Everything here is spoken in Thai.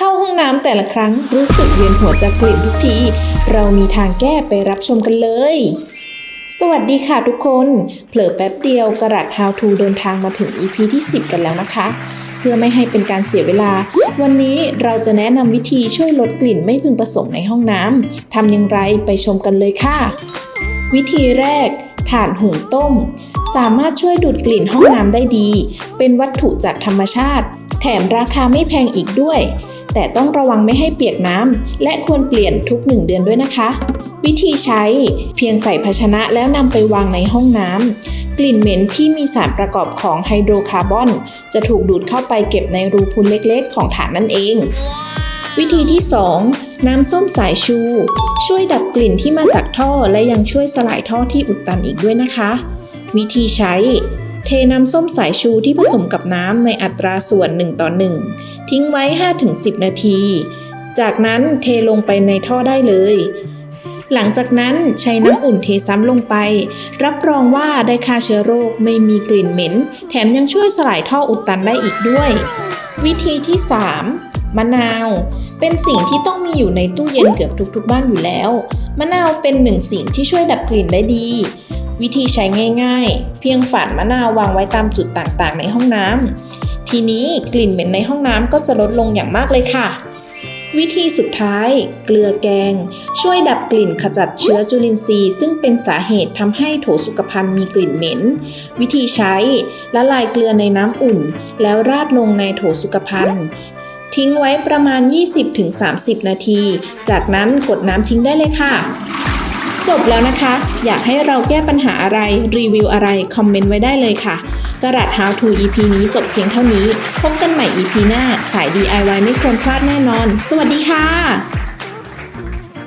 เข้าห้องน้ำแต่ละครั้งรู้สึกเวียนหัวจากกลิ่นทุกที เรามีทางแก้ไปรับชมกันเลย สวัสดีค่ะทุกคน เผลอแป๊บเดียวกระดัด How to เดินทางมาถึง EP ที่ 10 กันแล้วนะคะ เพื่อไม่ให้เป็นการเสียเวลา วันนี้เราจะแนะนำวิธีช่วยลดกลิ่นไม่พึงประสงค์ในห้องน้ำทำอย่างไรไปชมกันเลยค่ะ วิธีแรกถ่านหุงต้ม สามารถช่วยดูดกลิ่นห้องน้ำได้ดี เป็นวัตถุจากธรรมชาติ แถมราคาไม่แพงอีกด้วย แต่ต้องระวังไม่ให้เปียกน้ำและควรเปลี่ยนทุก 1 เดือนด้วยนะคะ วิธีใช้เพียงใส่ภาชนะแล้วนำไปวางในห้องน้ำกลิ่นเหม็นที่มีสารประกอบของไฮโดรคาร์บอน จะถูกดูดเข้าไปเก็บในรูพุนเล็กๆ ของฐานนั่นเอง วิธีที่ 2น้ำส้มสายชู ช่วยดับกลิ่นที่มาจากท่อและยังช่วยสลายท่อที่อุดตันอีกด้วยนะคะ วิธีใช้ เทน้ำส้มสายชูที่ผสมกับน้ำในอัตราส่วน 1 ต่อ 1 ทิ้งไว้ 5-10 นาที จากนั้นเทลงไปในท่อได้เลย หลังจากนั้นใช้น้ำอุ่นเทซ้ำลงไป รับรองว่าได้ฆ่าเชื้อโรคไม่มีกลิ่นเหม็น แถมยังช่วยสลายท่ออุดตันได้อีกด้วย วิธีที่ 3มะนาว เป็นสิ่งที่ต้องมีอยู่ในตู้เย็นเกือบทุกๆ บ้านอยู่แล้ว มะนาวเป็นหนึ่งสิ่งที่ช่วยดับกลิ่นได้ดี วิธีใช้ง่ายๆ เพียงฝานมะนาววางไว้ตามจุดต่างๆ ในห้องน้ำทีนี้กลิ่นเหม็นในห้องน้ำก็จะลดลงอย่างมากเลยค่ะ วิธีสุดท้าย เกลือแกง ช่วยดับกลิ่นขจัดเชื้อจุลินทรีย์ ซึ่งเป็นสาเหตุทำให้โถสุขภัณฑ์มีกลิ่นเหม็น วิธีใช้ละลายเกลือในน้ำอุ่น แล้วราดลงในโถสุขภัณฑ์ทิ้งไว้ประมาณ 20-30 นาที จากนั้นกดน้ำทิ้งได้เลยค่ะ จบแล้วนะคะ อยากให้เราแก้ปัญหาอะไรรีวิวอะไร คอมเมนต์ไว้ได้เลยค่ะ กระดาษ How to EP นี้จบเพียงเท่านี้ พบกันใหม่ EP หน้า สาย DIY ไม่ควรพลาดแน่นอน สวัสดีค่ะ